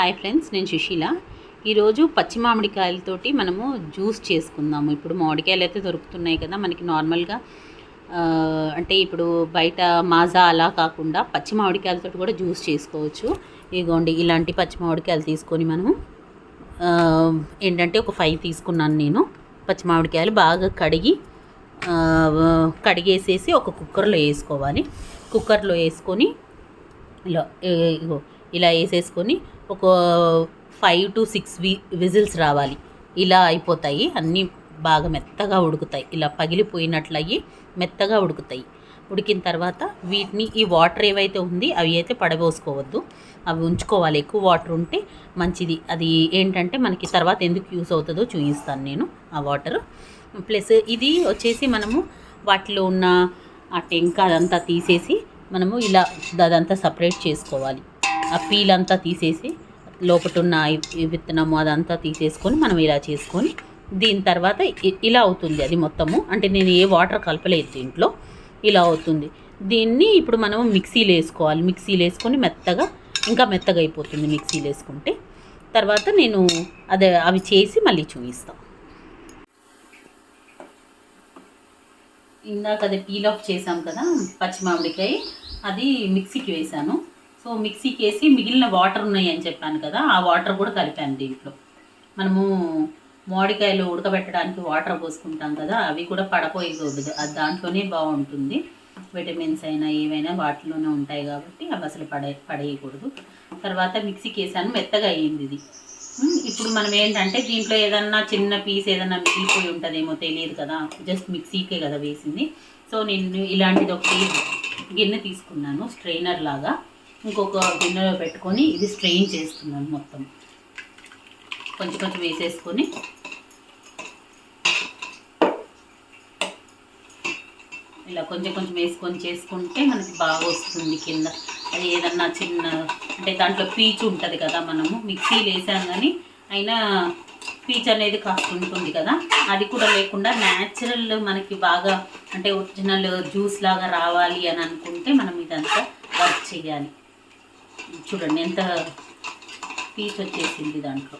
Hi friends నేను సుశీల. ఈరోజు పచ్చి మామిడికాయలతోటి మనము జ్యూస్ చేసుకుందాము. ఇప్పుడు మామిడికాయలు అయితే దొరుకుతున్నాయి కదా మనకి నార్మల్గా. అంటే ఇప్పుడు బయట మాజా అలా కాకుండా పచ్చి మామిడికాయలతో కూడా జ్యూస్ చేసుకోవచ్చు. ఇదిగోండి ఇలాంటి పచ్చి మామిడికాయలు తీసుకొని మనము ఏంటంటే ఒక ఫైవ్ తీసుకున్నాను నేను. పచ్చి మామిడికాయలు బాగా కడిగి కడిగేసేసి ఒక కుక్కర్లో వేసుకోవాలి. కుక్కర్లో వేసుకొని ఇలా ఇగో ఇలా వేసేసుకొని ఒక ఫైవ్ టు సిక్స్ వి విజిల్స్ రావాలి. ఇలా అయిపోతాయి. అన్నీ బాగా మెత్తగా ఉడుకుతాయి. ఇలా పగిలిపోయినట్లు మెత్తగా ఉడుకుతాయి. ఉడికిన తర్వాత వీటిని ఈ వాటర్ ఏవైతే ఉంది అవి అయితే పడబోసుకోవద్దు. అవి ఉంచుకోవాలి. ఎక్కువ వాటర్ ఉంటే మంచిది. అది ఏంటంటే మనకి తర్వాత ఎందుకు యూస్ అవుతుందో చూపిస్తాను నేను ఆ వాటర్. ప్లస్ ఇది వచ్చేసి మనము వాటిలో ఉన్న ఆ టెంక అదంతా తీసేసి మనము ఇలా అదంతా సపరేట్ చేసుకోవాలి. ఆ పీల్ అంతా తీసేసి లోపల ఉన్న విత్తనము అదంతా తీసేసుకొని మనం ఇలా చేసుకొని దీని తర్వాత ఇ- ఇలా అవుతుంది అది మొత్తము. అంటే నేను ఏ వాటర్ కలపలేదు దీంట్లో. ఇలా అవుతుంది. దీన్ని ఇప్పుడు మనం మిక్సీలో వేసుకోవాలి. మిక్సీలో వేసుకొని మెత్తగా ఇంకా మెత్తగా అయిపోతుంది మిక్సీలో వేసుకుంటే. తర్వాత నేను అదే అవి చేసి మళ్ళీ చూపిస్తాను ఇందాక అది పీల్ ఆఫ్ చేసాం కదా పచ్చి మామిడికాయ అది మిక్సీకి వేసాను. సో మిక్సీకి వేసి మిగిలిన వాటర్ ఉన్నాయి అని చెప్పాను కదా ఆ వాటర్ కూడా కలిపాను దీంట్లో. మనము మామిడికాయలు ఉడకబెట్టడానికి వాటర్ పోసుకుంటాం కదా అవి కూడా పడపోయకూడదు. అది దాంట్లోనే బాగుంటుంది. విటమిన్స్ అయినా ఏవైనా వాటిలోనే ఉంటాయి కాబట్టి అవి అసలు పడే పడేయకూడదు. తర్వాత మిక్సీకి వేసాను మెత్తగా అయ్యింది ఇది. ఇప్పుడు మనం ఏంటంటే దీంట్లో ఏదన్నా చిన్న పీస్ ఏదన్నా మిగిలిపోయి ఉంటుందేమో తెలియదు కదా జస్ట్ మిక్సీకే కదా వేసింది. సో నేను ఇలాంటిది ఒకటి గిన్నె తీసుకున్నాను స్ట్రైనర్ లాగా. ఇంకొక గిన్నెలో పెట్టుకొని ఇది స్ట్రెయిన్ చేస్తున్నాను మొత్తం. కొంచెం కొంచెం వేసేసుకొని. ఇలా కొంచెం కొంచెం వేసుకొని చేసుకుంటే మనకి బాగా వస్తుంది కింద. అది ఏదన్నా చిన్న అంటే దాంట్లో పీచు ఉంటుంది కదా మనము మిక్సీ వేసాం కానీ అయినా పీచ్ అనేది కాస్త ఉంటుంది కదా. అది కూడా లేకుండా న్యాచురల్ మనకి బాగా అంటే ఒరిజినల్ జ్యూస్ లాగా రావాలి అని అనుకుంటే మనం ఇదంతా వర్క్ చేయాలి. చూడండి ఎంత పీస్ వచ్చేసింది దాంట్లో.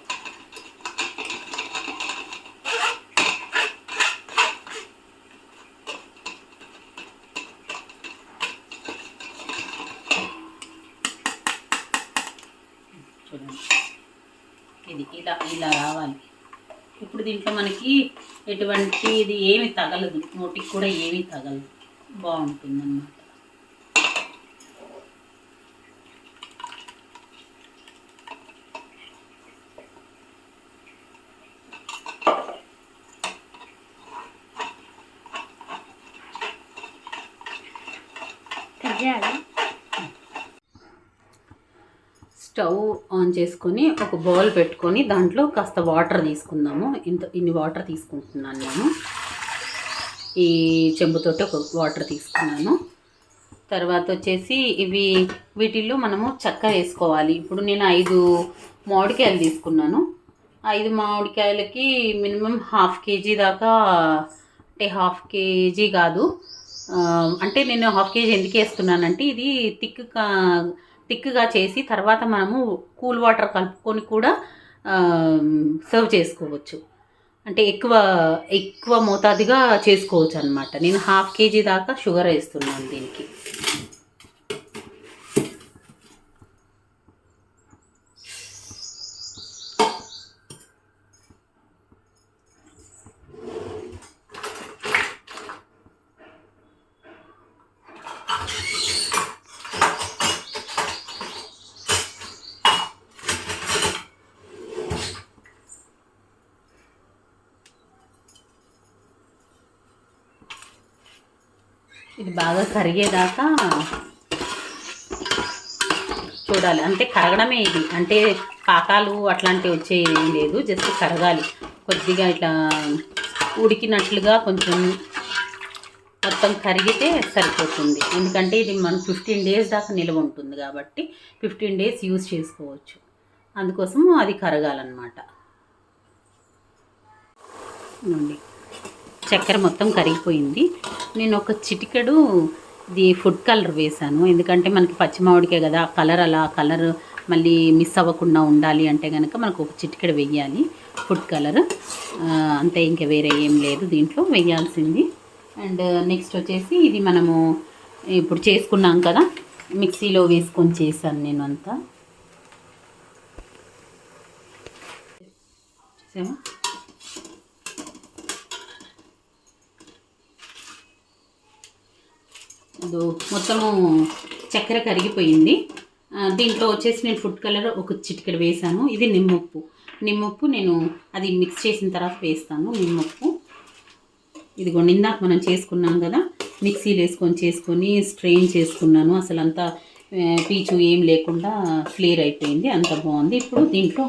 చూడండి ఇది ఇలా ఇలా రావాలి. ఇప్పుడు దీంట్లో మనకి ఎటువంటి ఇది ఏమి తగలదు నోటికి కూడా ఏమీ తగలదు. బాగుంటుంది స్టవ్ ఆన్ చేసుకొని ఒక బౌల్ పెట్టుకొని దాంట్లో కాస్త వాటర్ తీసుకుందాము. ఇంత ఇన్ని వాటర్ తీసుకుంటున్నాను నేను. ఈ చెంబుతోటి ఒక వాటర్ తీసుకున్నాను. తర్వాత వచ్చేసి ఇవి వీటిల్లో మనము చక్కెర వేసుకోవాలి. ఇప్పుడు నేను ఐదు మామిడికాయలు తీసుకున్నాను. ఐదు మామిడికాయలకి మినిమం హాఫ్ కేజీ దాకా అంటే హాఫ్ కేజీ కాదు. అంటే నేను హాఫ్ కేజీ ఎందుకు వేస్తున్నానంటే ఇది థిక్గా థిక్గా చేసి తర్వాత మనము కూల్ వాటర్ కలుపుకొని కూడా సర్వ్ చేసుకోవచ్చు. అంటే ఎక్కువ ఎక్కువ మోతాదుగా చేసుకోవచ్చు అనమాట నేను హాఫ్ కేజీ దాకా షుగర్ వేస్తున్నాను దీనికి. ఇది బాగా కరిగేదాకా చూడాలి. అంటే కరగడమే ఇది. అంటే పాకాలు అట్లాంటివి వచ్చేది ఏం లేదు. జస్ట్ కరగాలి. కొద్దిగా ఇట్లా ఉడికినట్లుగా కొంచెం మొత్తం కరిగితే సరిపోతుంది. ఎందుకంటే ఇది మనం ఫిఫ్టీన్ డేస్ దాకా నిల్వ ఉంటుంది కాబట్టి ఫిఫ్టీన్ డేస్ యూజ్ చేసుకోవచ్చు. అందుకోసం అది కరగాలన్నమాట. నుండి చక్కెర మొత్తం కరిగిపోయింది. నేను ఒక చిటికెడు ఇది ఫుడ్ కలర్ వేసాను ఎందుకంటే మనకి పచ్చి మామిడికాయ కదా కలర్ అలా కలర్ మళ్ళీ మిస్ అవ్వకుండా ఉండాలి అంటే కనుక మనకు ఒక చిటికెడు వెయ్యాలి ఫుడ్ కలర్. అంతే ఇంకా వేరే ఏం లేదు దీంట్లో వేయాల్సింది అండ్ నెక్స్ట్ వచ్చేసి ఇది మనము ఇప్పుడు చేసుకున్నాం కదా మిక్సీలో వేసుకొని చేశాను నేను అంతా. చూసామా మొత్తము చక్కెర కరిగిపోయింది. దీంట్లో వచ్చేసి నేను ఫుడ్ కలర్ ఒక చిటికెడు వేసాను. ఇది నిమ్మప్పు. నిమ్మప్పు నేను అది మిక్స్ చేసిన తర్వాత వేస్తాను. నిమ్మప్పు. ఇదిగోండి ఇందాక మనం చేసుకున్నాం కదా మిక్సీలో వేసుకొని చేసుకొని స్ట్రెయిన్ చేసుకున్నాను. అసలు అంతా పీచు ఏం లేకుండా క్లియర్ అయిపోయింది. అంత బాగుంది. ఇప్పుడు దీంట్లో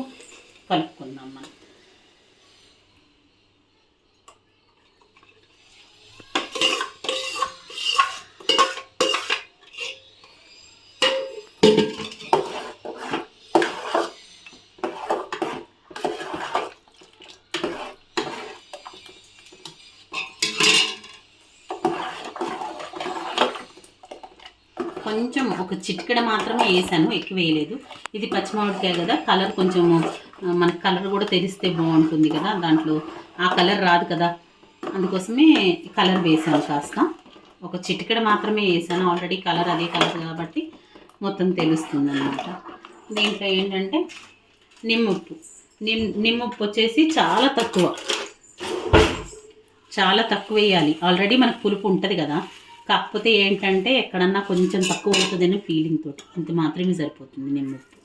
కలుపుకుందాం మనం. కొంచెం ఒక చిటికెడ మాత్రమే వేసాను ఎక్కువ వేయలేదు. ఇది పచ్చిమామిడికాయ కదా కలర్ కొంచెం మనకు కలర్ కూడా తెలిస్తే బాగుంటుంది కదా దాంట్లో ఆ కలర్ రాదు కదా. అందుకోసమే కలర్ వేసాను కాస్త. ఒక చిటికెడ మాత్రమే వేసాను ఆల్రెడీ కలర్ అదే కలర్ కాబట్టి మొత్తం తెలుస్తుంది అనమాట దీంట్లో ఏంటంటే నిమ్ముప్పు. నిమ్ నిమ్ముప్పు వచ్చేసి చాలా తక్కువ. చాలా తక్కువ వేయాలి. ఆల్రెడీ మనకు పులుపు ఉంటుంది కదా కాకపోతే ఏంటంటే ఎక్కడన్నా కొంచెం తక్కువ అవుతుందనే ఫీలింగ్ తోటి. ఇంత మాత్రమే సరిపోతుంది నిమ్మప్పు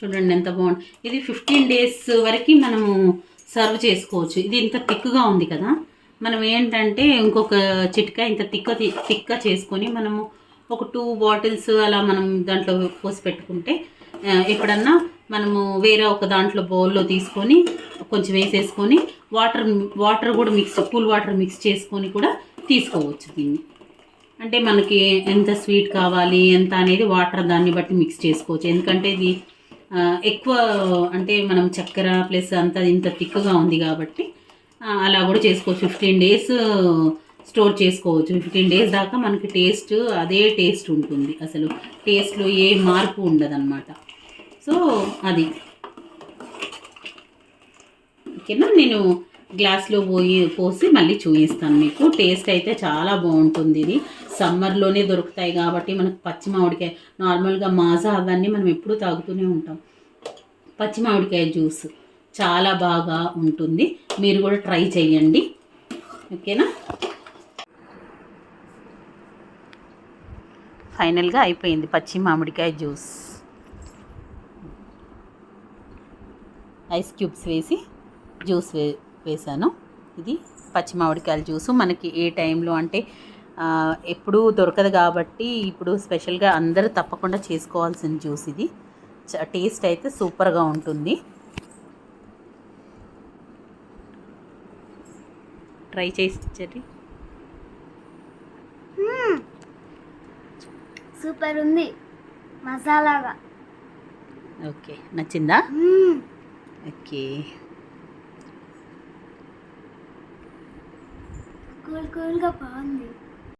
చూడండి ఎంత బాగుంది. ఇది ఫిఫ్టీన్ డేస్ వరకు మనము సర్వ్ చేసుకోవచ్చు. ఇది ఇంత థిక్గా ఉంది కదా. మనం ఏంటంటే ఇంకొక చిట్కా ఇంత తిక్క తిక్క చేసుకొని మనము ఒక టూ బాటిల్స్ అలా మనం దాంట్లో పోసి పెట్టుకుంటే ఎప్పుడన్నా మనము వేరే ఒక దాంట్లో బౌల్లో తీసుకొని కొంచెం వేసేసుకొని వాటర్ వాటర్ కూడా మిక్స్ కూల్ వాటర్ మిక్స్ చేసుకొని కూడా తీసుకోవచ్చు దీన్ని. అంటే మనకి ఎంత స్వీట్ కావాలి ఎంత అనేది వాటర్ దాన్ని బట్టి మిక్స్ చేసుకోవచ్చు. ఎందుకంటే ఇది ఎక్కువ అంటే మనం చక్కెర ప్లస్ అంత ఇంత థిక్గా ఉంది కాబట్టి అలా కూడా చేసుకోవచ్చు. ఫిఫ్టీన్ డేస్ స్టోర్ చేసుకోవచ్చు. ఫిఫ్టీన్ డేస్ దాకా మనకి టేస్ట్ అదే టేస్ట్ ఉంటుంది. అసలు టేస్ట్లో ఏ మార్పు ఉండదన్నమాట. సో అది. ఓకేనా? నేను గ్లాస్లో పోయి పోసి మళ్ళీ చూపిస్తాను మీకు. టేస్ట్ అయితే చాలా బాగుంటుంది ఇది. సమ్మర్లోనే దొరుకుతాయి కాబట్టి మనకు పచ్చి మామిడికాయ నార్మల్గా మాజా అవన్నీ మనం ఎప్పుడూ తాగుతూనే ఉంటాం. పచ్చి మామిడికాయ జ్యూస్ చాలా బాగా ఉంటుంది. మీరు కూడా ట్రై చేయండి. ఓకేనా? ఫైనల్గా అయిపోయింది పచ్చి మామిడికాయ జ్యూస్. ఐస్ క్యూబ్స్ వేసి జ్యూస్ వే వేసాను. ఇది పచ్చి మామిడికాయల జ్యూసు. మనకి ఏ టైంలో అంటే ఎప్పుడూ దొరకదు కాబట్టి ఇప్పుడు స్పెషల్గా అందరూ తప్పకుండా చేసుకోవాల్సిన జ్యూస్ ఇది. టేస్ట్ అయితే సూపర్గా ఉంటుంది. ట్రై చేసి సూపర్ ఉంది. మసాలాగా. ఓకే. నచ్చిందా. ఓకే. కూల్ కూల్గా బాగుంది.